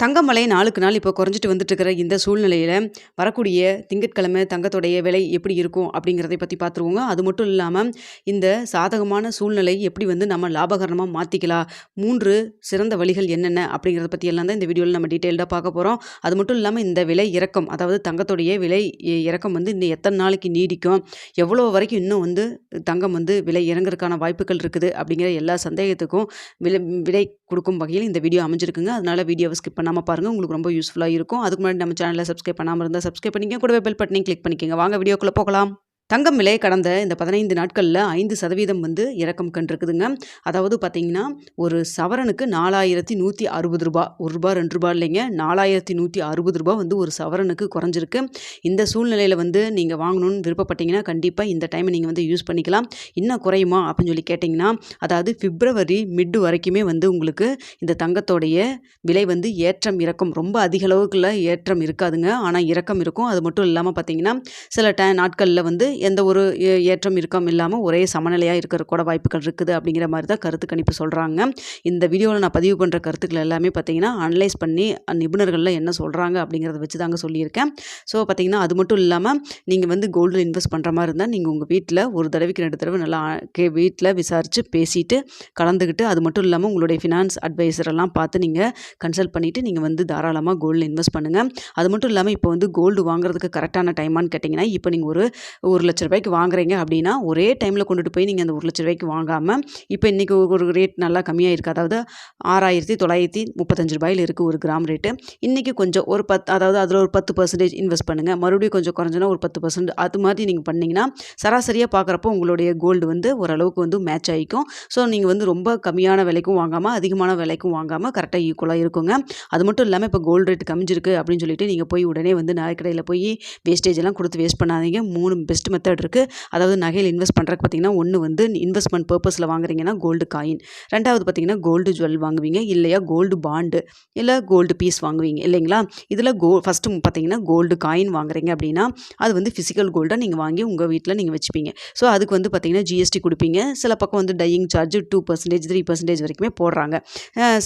தங்கம் நாளுக்கு நாள் இப்போ குறைஞ்சிட்டு வந்துட்டு இருக்கிற இந்த சூழ்நிலையில் வரக்கூடிய திங்கட்கிழமை தங்கத்துடைய விலை எப்படி இருக்கும் அப்படிங்கிறதை பற்றி பார்த்துருவோங்க அது மட்டும் இல்லாமல் இந்த சாதகமான சூழ்நிலை எப்படி வந்து நம்ம லாபகரமாக மாற்றிக்கலாம் மூன்று சிறந்த வழிகள் என்னென்ன அப்படிங்கிறத பற்றி எல்லாம் தான் இந்த வீடியோவில் நம்ம டீட்டெயில்டாக பார்க்க போகிறோம் அது மட்டும் இல்லாமல் இந்த விலை இறக்கம் அதாவது தங்கத்துடைய விலை இறக்கம் வந்து இன்னும் எத்தனை நாளைக்கு நீடிக்கும் எவ்வளோ வரைக்கும் இன்னும் வந்து தங்கம் வந்து விலை இறங்குறதுக்கான வாய்ப்புகள் இருக்குது அப்படிங்கிற எல்லா சந்தேகத்துக்கும் விலை விலை கொடுக்கும் வகையில் இந்த வீடியோ அமைஞ்சிருக்குங்க. அதனால் வீடியோவை ஸ்கிப் பண்ண பண்ணாமல் பாருங்கள் உங்களுக்கு ரொம்ப யூஸ்ஃபுல்லாக இருக்கும். அதுக்கு முன்னாடி நம்ம சேனலில் சப்ஸ்கிரைப் பண்ணாமல் இருந்தால் சப்ஸ்கிரைப் பண்ணிக்க கூடவே பெல் பட்டனையும் கிளிக் பண்ணிக்கோங்க. வாங்க வீடியோக்குள்ளே போகலாம். தங்கம் விலை கடந்த இந்த பதினைந்து நாட்களில் ஐந்து சதவீதம் வந்து இறக்கம் கண்டிருக்குதுங்க. அதாவது பார்த்தீங்கன்னா ஒரு சவரனுக்கு நாலாயிரத்தி நூற்றி அறுபது ரூபா ஒரு ரூபா ரெண்டு ரூபா இல்லைங்க நாலாயிரத்தி நூற்றி அறுபது ரூபா வந்து ஒரு சவரனுக்கு குறைஞ்சிருக்கு. இந்த சூழ்நிலையில் வந்து நீங்கள் வாங்கணும்னு விருப்பப்பட்டீங்கன்னா கண்டிப்பாக இந்த டைமை நீங்கள் வந்து யூஸ் பண்ணிக்கலாம். இன்னும் குறையுமா அப்படின்னு சொல்லி கேட்டிங்கன்னா அதாவது பிப்ரவரி மிட் வரைக்குமே வந்து உங்களுக்கு இந்த தங்கத்தோடைய விலை வந்து ஏற்றம் இறக்கம். ரொம்ப அதிக அளவுக்குள்ள ஏற்றம் இருக்காதுங்க. ஆனால் இறக்கம் இருக்கும். அது மட்டும் இல்லாமல் பார்த்தீங்கன்னா சில ட நாட்களில் வந்து எந்த ஒரு ஏற்றம் இருக்கம் இல்லாமல் ஒரே சமநிலையாக இருக்கிற கூட வாய்ப்புகள் இருக்குது அப்படிங்கிற மாதிரி தான் கருத்து கணிப்பு சொல்கிறாங்க இந்த வீடியோவில் நான் பதிவு பண்ணுற கருத்துக்கள் எல்லாமே பார்த்தீங்கன்னா அனலைஸ் பண்ணி நிபுணர்கள்லாம் என்ன சொல்கிறாங்க அப்படிங்கிறத வச்சு தாங்க சொல்லியிருக்கேன். ஸோ பார்த்தீங்கன்னா அது மட்டும் இல்லாமல் நீங்கள் வந்து கோல்டில் இன்வெஸ்ட் பண்ணுற மாதிரி இருந்தால் நீங்கள் உங்கள் வீட்டில் ஒரு தடவைக்கு ரெண்டு தடவை நல்லா கே வீட்டில் விசாரித்து பேசிட்டு கலந்துக்கிட்டு அது மட்டும் இல்லாமல் உங்களுடைய ஃபினான்ஸ் அட்வைசரெல்லாம் பார்த்து நீங்கள் கன்சல்ட் பண்ணிவிட்டு நீங்கள் வந்து தாராளமாக கோல்டில் இன்வெஸ்ட் பண்ணுங்கள் அது மட்டும் இல்லாமல் இப்போ வந்து கோல்டு வாங்குறதுக்கு கரெக்டான டைமான்னு கேட்டிங்கன்னா இப்போ நீங்கள் ஒரு ஒரு லட்ச ரூபாய்க்கு வாங்குறீங்க அப்படின்னா ஒரே டைமில் கொண்டுட்டு போய் நீங்கள் அந்த ஒரு லட்ச ரூபாய்க்கு வாங்காமல் இப்போ இன்றைக்கி ஒரு ரேட் நல்லா கம்மியாக இருக்குது அதாவது ஆறாயிரத்தி தொள்ளாயிரத்தி முப்பத்தஞ்சு ரூபாயில் இருக்குது ஒரு கிராம் ரேட்டு இன்றைக்கி கொஞ்சம் ஒரு பத்து அதாவது அதில் ஒரு பத்து பர்சன்டேஜ் இன்வெஸ்ட் பண்ணுங்கள் மறுபடியும் கொஞ்சம் குறைஞ்சனா ஒரு பத்து பர்சன்ட் அது மாதிரி நீங்கள் பண்ணிங்கன்னா சராசரியாக பார்க்குறப்போ உங்களுடைய கோல்டு வந்து ஓரளவுக்கு வந்து மேட்ச் ஆகிக்கும் ஸோ நீங்கள் வந்து ரொம்ப கம்மியான விலைக்கும் வாங்காமல் அதிகமான விலைக்கும் வாங்காமல் கரெக்டாக ஈக்குவலாக இருக்குங்க. அது மட்டும் இல்லாமல் இப்போ கோல்டு ரேட் கமிஞ்சிருக்கு அப்படின்னு சொல்லிட்டு நீங்கள் போய் உடனே வந்து நகைக்கடையில் போய் வேஸ்டேஜ் எல்லாம் கொடுத்து வேஸ்ட் பண்ணாதீங்க. மூணு பெஸ்ட் மெத்தட் இருக்குது அதாவது நகையில் இன்வெஸ்ட் பண்ணுறதுக்கு பார்த்தீங்கன்னா ஒன்று வந்து இன்வெஸ்ட்மெண்ட் பர்பஸில் வாங்குறீங்கன்னா கோல்டு காயின் ரெண்டாவது பார்த்தீங்கன்னா கோல்டு ஜுவல் வாங்குவீங்க. இல்லையா கோல்டு பாண்டு இல்லை கோல்டு பீஸ் வாங்குவீங்க. இல்லைங்களா? இதில் கோ ஃபஸ்ட்டு பார்த்தீங்கன்னா கோல்டு காயின் வாங்குறீங்க அப்படின்னா அது வந்து ஃபிசிக்கல் கோல்டாக நீங்கள் வாங்கி உங்கள் வீட்டில் நீங்கள் வச்சுப்பீங்க. ஸோ அதுக்கு வந்து பார்த்தீங்கன்னா ஜிஎஸ்டி கொடுப்பீங்க. சில பக்கம் வந்து dyeing charge two percentage three percentage வரைக்குமே போடுறாங்க.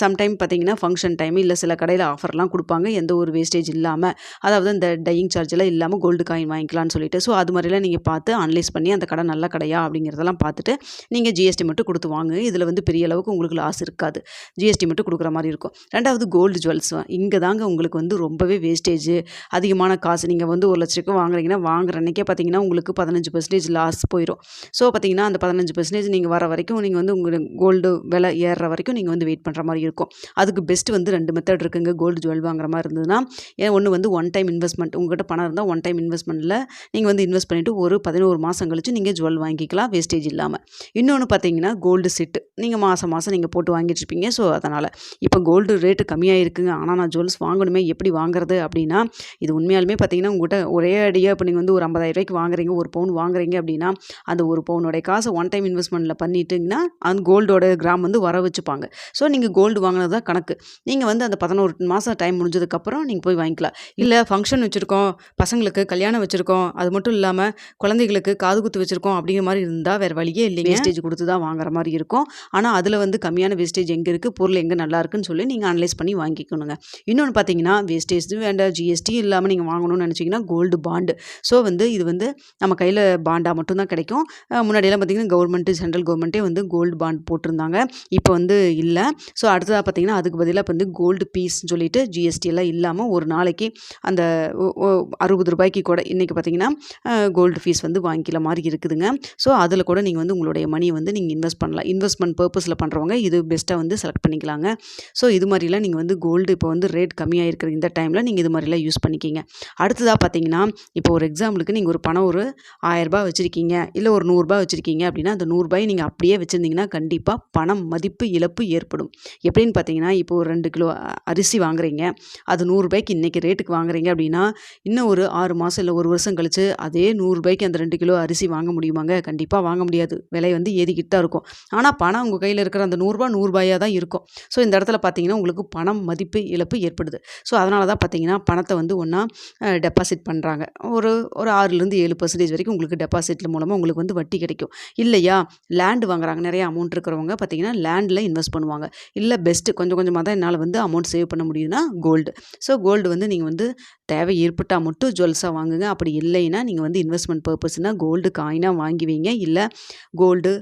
சம்டைம் பார்த்தீங்கன்னா ஃபங்க்ஷன் டைம் இல்லை சில கடையில் ஆஃபர்லாம் கொடுப்பாங்க. எந்த ஒரு வேஸ்டேஜ் இல்லாமல் அதாவது இந்த டையிங் சார்ஜ் எல்லாம் இல்லாமல் கோல்டு காயின் வாங்கிக்கலாம்னு சொல்லிட்டு. ஸோ அது மாதிரிலாம் நீங்கள் பார்த்து அனலைஸ் பண்ணி அந்த கடை நல்ல கடையா அப்படிங்கிறதெல்லாம் பார்த்துட்டு நீங்கள் ஜிஎஸ்டி மட்டும் கொடுத்து வாங்க. இதில் வந்து பெரிய அளவுக்கு உங்களுக்கு லாஸ் இருக்காது. ஜிஎஸ்டி மட்டும் கொடுக்குற மாதிரி இருக்கும். ரெண்டாவது கோல்டு ஜுவல்ஸ் இங்கே தாங்க உங்களுக்கு வந்து ரொம்பவே வேஸ்டேஜ் அதிகமான காசு. நீங்கள் வந்து ஒரு லட்ச ரூபாய் வாங்குறீங்கன்னா வாங்குற அன்றைக்கே பார்த்தீங்கன்னா உங்களுக்கு பதினஞ்சு பர்சன்டேஜ் லாஸ் போயிடும் ஸோ பார்த்தீங்கன்னா அந்த பதினஞ்சு பர்சன்டேஜ் நீங்கள் வர வரைக்கும் நீங்கள் வந்து உங்களுக்கு கோல்டு விலை ஏறுற வரைக்கும் நீங்கள் வந்து வெயிட் பண்ணுற மாதிரி இருக்கும். அதுக்கு பெஸ்ட் வந்து ரெண்டு மெத்தட் இருக்குங்க. கோல்டு ஜுவல் வாங்குற மாதிரி இருந்ததுன்னா ஏன் ஒன்று வந்து ஒன் டைம் இன்வெஸ்ட்மெண்ட் உங்கள்கிட்ட பணம் இருந்தால் ஒன் டைம் இன்வெஸ்ட்மெண்ட்டில் நீங்கள் வந்து இன்வெஸ்ட் பண்ணிவிட்டு ஒரு ஒரு பதினோரு மாதம் கழிச்சு நீங்கள் ஜுவல் வாங்கிக்கலாம் வேஸ்டேஜ் இல்லாமல் இன்னொன்று பார்த்தீங்கன்னா கோல்டு செட்டு. நீங்கள் மாதம் மாதம் நீங்கள் போட்டு வாங்கிட்டுருப்பீங்க ஸோ அதனால் இப்போ கோல்டு ரேட்டு கம்மியாக இருக்குங்க ஆனால் நான் ஜுவல்ஸ் வாங்கணுமே எப்படி வாங்குறது அப்படின்னா இது உண்மையாலுமே பார்த்தீங்கன்னா உங்கள்கிட்ட ஒரே அடியாக இப்போ நீங்கள் வந்து ஒரு ஐம்பதாயிரம் ரூபாய்க்கு வாங்குறீங்க ஒரு பவுன் வாங்குறீங்க அப்படின்னா அந்த ஒரு பவுனுடைய காசை ஒன் டைம் இன்வெஸ்ட்மெண்ட்டில் பண்ணிட்டீங்கன்னா அந்த கோல்டோட கிராம் வந்து வர வச்சுப்பாங்க. ஸோ நீங்கள் கோல்டு வாங்கினது தான் கணக்கு. நீங்கள் வந்து அந்த பதினோரு மாதம் டைம் முடிஞ்சதுக்கப்புறம் நீங்கள் போய் வாங்கிக்கலாம். இல்லை ஃபங்க்ஷன் வச்சுருக்கோம் பசங்களுக்கு கல்யாணம் வச்சுருக்கோம் அது மட்டும் இல்லாமல் குழந்தைகளுக்கு காது குத்து வச்சுருக்கோம் அப்படிங்கிற மாதிரி இருந்தால் வேறு வழியே இல்லைங்க. வேஸ்டேஜ் கொடுத்து தான் வாங்குற மாதிரி இருக்கும். ஆனால் அதில் வந்து கம்மியான வேஸ்டேஜ் எங்கே இருக்குது பொருள் எங்கே நல்லா இருக்குன்னு சொல்லி நீங்கள் அனலைஸ் பண்ணி வாங்கிக்கணுங்க. இன்னொன்று பார்த்தீங்கன்னா வேஸ்டேஜும் வேண்டாம் ஜிஎஸ்டி இல்லாமல் நீங்கள் வாங்கணும்னு நினச்சிங்கன்னா கோல்டு பாண்டு ஸோ வந்து இது வந்து நம்ம கையில் பாண்டாக மட்டும்தான் கிடைக்கும். முன்னாடியெல்லாம் பார்த்தீங்கன்னா கவர்மெண்ட்டு சென்ட்ரல் கவர்மெண்ட்டே வந்து கோல்டு பாண்ட் போட்டிருந்தாங்க. இப்போ வந்து இல்லை. ஸோ அடுத்ததாக பார்த்தீங்கன்னா அதுக்கு பதிலாக இப்போ வந்து கோல்டு பீஸ்னு சொல்லிட்டு ஜிஎஸ்டி எல்லாம் இல்லாமல் ஒரு நாளைக்கு அந்த அறுபது ரூபாய்க்கு கூட இன்றைக்கி பார்த்தீங்கன்னா கோல்டு ஃபீஸ் வந்து வாங்கிக்கிற மாதிரி இருக்குதுங்க. ஸோ அதில் கூட நீங்கள் வந்து உங்களுடைய மணியை வந்து நீங்கள் இன்வெஸ்ட் பண்ணலாம். இன்வெஸ்ட்மெண்ட் பர்பஸில் பண்ணுறவங்க இது பெஸ்ட்டாக வந்து செலக்ட் பண்ணிக்கலாங்க. ஸோ இது மாதிரிலாம் நீங்கள் வந்து கோல்டு இப்போ வந்து ரேட் கம்மியாக இருக்கிற இந்த டைமில் நீங்கள் இது மாதிரிலாம் யூஸ் பண்ணிக்கிங்க. அடுத்ததாக பார்த்தீங்கன்னா இப்போ ஒரு எக்ஸாம்பிளுக்கு நீங்கள் ஒரு பணம் ஒரு ஆயரரூபா வச்சுருக்கீங்க. இல்லை ஒரு நூறுரூபா வச்சுருக்கீங்க அப்படின்னா அந்த நூறுரூபாய் நீங்கள் அப்படியே வச்சுருந்தீங்கன்னா கண்டிப்பாக பணம் மதிப்பு இழப்பு ஏற்படும். எப்படின்னு பார்த்தீங்கன்னா இப்போ ஒரு ரெண்டு கிலோ அரிசி வாங்குறீங்க. அது நூறுரூபாய்க்கு இன்றைக்கி ரேட்டுக்கு வாங்குறீங்க அப்படின்னா இன்னும் ஒரு ஆறு மாதம் இல்லை ஒரு வருஷம் கழித்து அதே நூறுரூபாய் ரூபாய்க்கு அந்த ரெண்டு கிலோ அரிசி வாங்க முடியுமாங்க? கண்டிப்பாக வாங்க முடியாது. விலை வந்து ஏறிக்கிட்டு தான் இருக்கும். ஆனால் பணம் உங்கள் கையில் இருக்கிற அந்த நூறுரூபா நூறுரூபாயாக தான் இருக்கும். ஸோ இந்த இடத்துல பார்த்தீங்கன்னா உங்களுக்கு பணம் மதிப்பு இழப்பு ஏற்படுது. ஸோ அதனால தான் பார்த்தீங்கன்னா பணத்தை வந்து ஒன்றா டெபாசிட் பண்ணுறாங்க ஒரு ஒரு ஆறுலேருந்து ஏழு பர்சன்டேஜ் வரைக்கும் உங்களுக்கு டெபாசிட்ல மூலமாக உங்களுக்கு வந்து வட்டி கிடைக்கும். இல்லையா? லேண்டு வாங்குறாங்க. நிறைய அமௌண்ட் இருக்கிறவங்க பார்த்தீங்கன்னா லேண்டில் இன்வெஸ்ட் பண்ணுவாங்க. இல்லை பெஸ்ட்டு கொஞ்சம் கொஞ்சமாக தான் என்னால் வந்து அமௌண்ட் சேவ் பண்ண முடியும்னா கோல்டு ஸோ கோல்டு வந்து நீங்கள் வந்து தேவை ஏற்பட்டால் மட்டும் ஜுவல்ஸாக வாங்குங்க. அப்படி இல்லைன்னா நீங்கள் வந்து இன்வெஸ்ட்மெண்ட் பர்பஸ்னால் கோல்டு காயினாக வாங்கி வைங்க இல்லை கோல்டு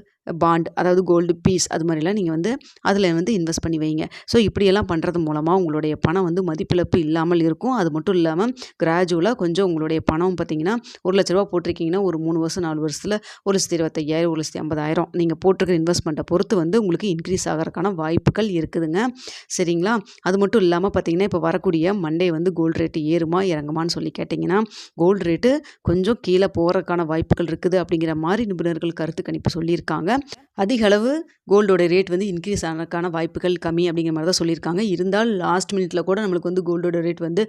பாண்ட் அதாவது கோல்டு பீஸ் அது மாதிரிலாம் நீங்கள் வந்து அதில் வந்து இன்வெஸ்ட் பண்ணி வைங்க. ஸோ இப்படியெல்லாம் பண்ணுறது மூலமாக உங்களுடைய பணம் வந்து மதிப்பிழப்பு இல்லாமல் இருக்கும். அது மட்டும் இல்லாமல் கிராஜுவலாக கொஞ்சம் உங்களுடைய பணம் பார்த்தீங்கன்னா ஒரு லட்ச ரூபா போட்டிருக்கீங்கன்னா ஒரு மூணு வருஷம் நாலு வருஷத்தில் ஒரு லட்சத்தி இருபத்தையாயிரம் ஒரு லட்சத்தி ஐம்பதாயிரம் நீங்கள் போட்டிருக்க இன்வெஸ்ட்மெண்ட்டை பொறுத்து வந்து உங்களுக்கு இன்க்ரீஸ் ஆகிறதுக்கான வாய்ப்புகள் இருக்குதுங்க. சரிங்களா? அது மட்டும் இல்லாமல் பார்த்தீங்கன்னா இப்போ வரக்கூடிய மண்டே வந்து கோல்டு ரேட்டு ஏறுமா இறங்குமான்னு சொல்லி கேட்டிங்கன்னா கோல்டு ரேட்டு கொஞ்சம் கீழே போகிறதுக்கான வாய்ப்புகள் இருக்குது அப்படிங்கிற மாதிரி நிபுணர்கள் கருத்து கணிப்பு சொல்லியிருக்காங்க. அதிக அளவு கோல்டோட ரேட் வந்து இன்க்ரீஸ் ஆனதுக்கான வாய்ப்புகள் கம்மி அப்படிங்கிற மாதிரி தான் சொல்லியிருக்காங்க இருந்தால் லாஸ்ட் மினிட்ல கூட நம்மளுக்கு வந்து கோல்டோட ரேட் வந்து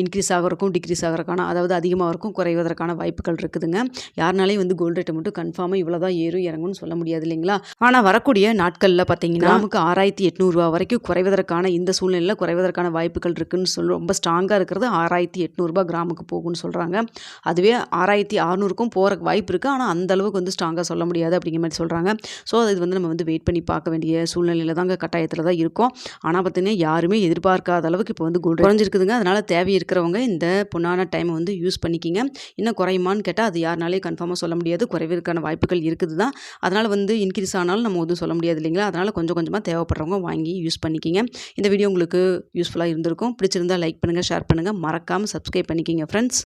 இன்க்ரீஸ் ஆகிறக்கும் டிக்ரீஸ் ஆகிறக்கான அதாவது அதிகமாக இருக்கும் குறைவதற்கான வாய்ப்புகள் இருக்குதுங்க. யாருனாலையும் வந்து கோல்டு ரேட்டை மட்டும் கன்ஃபார்மாக இவ்வளோ தான் ஏறும் இறங்கும்னு சொல்ல முடியாது இல்லைங்களா? ஆனால் வரக்கூடிய நாட்களில் பார்த்தீங்கன்னா நமக்கு ஆறாயிரத்தி எட்நூறுரூவா வரைக்கும் குறைவதற்கான இந்த சூழ்நிலையில் குறைவதற்கான வாய்ப்புகள் இருக்குன்னு சொல்லி ரொம்ப ஸ்ட்ராங்காக இருக்கிறது ஆறாயிரத்தி எட்நூறுபா கிராமுக்கு போகும்னு சொல்கிறாங்க அதுவே ஆறாயிரத்தி அறநூறுக்கும் போகிற வாய்ப்பு இருக்குது ஆனால் அந்த அளவுக்கு வந்து ஸ்ட்ராங்காக சொல்ல முடியாது அப்படிங்கிற மாதிரி சொல்கிறாங்க ஸோ இது வந்து நம்ம வந்து வெயிட் பண்ணி பார்க்க வேண்டிய சூழ்நிலையில் தாங்க கட்டாயத்தில் தான் இருக்கும். ஆனால் பார்த்தீங்கன்னா யாருமே எதிர்பார்க்காத அளவுக்கு இப்போ வந்து கோல்டு குறைஞ்சிருக்குதுங்க. அதனால் தேவை இருக்கிறவங்க இந்த பொண்ணான டைமை வந்து யூஸ் பண்ணிக்கிங்க. இன்னும் குறையுமான்னு கேட்டால் அது யாருனாலே கன்ஃபார்மாக சொல்ல முடியாது. குறைவிற்கான வாய்ப்புகள் இருக்குது தான் அதனால் வந்து இன்க்ரீஸ் ஆனாலும் நம்ம வந்து சொல்ல முடியாது இல்லைங்களா? அதனால் கொஞ்சம் கொஞ்சமாக தேவைப்படுறவங்க வாங்கி யூஸ் பண்ணிக்கிங்க. இந்த வீடியோ உங்களுக்கு யூஸ்ஃபுல்லாக இருந்திருக்கும். பிடிச்சிருந்தால் லைக் பண்ணுங்கள் ஷேர் பண்ணுங்கள் மறக்காமல் சப்ஸ்கிரைப் பண்ணிக்கிங்க ஃப்ரெண்ட்ஸ்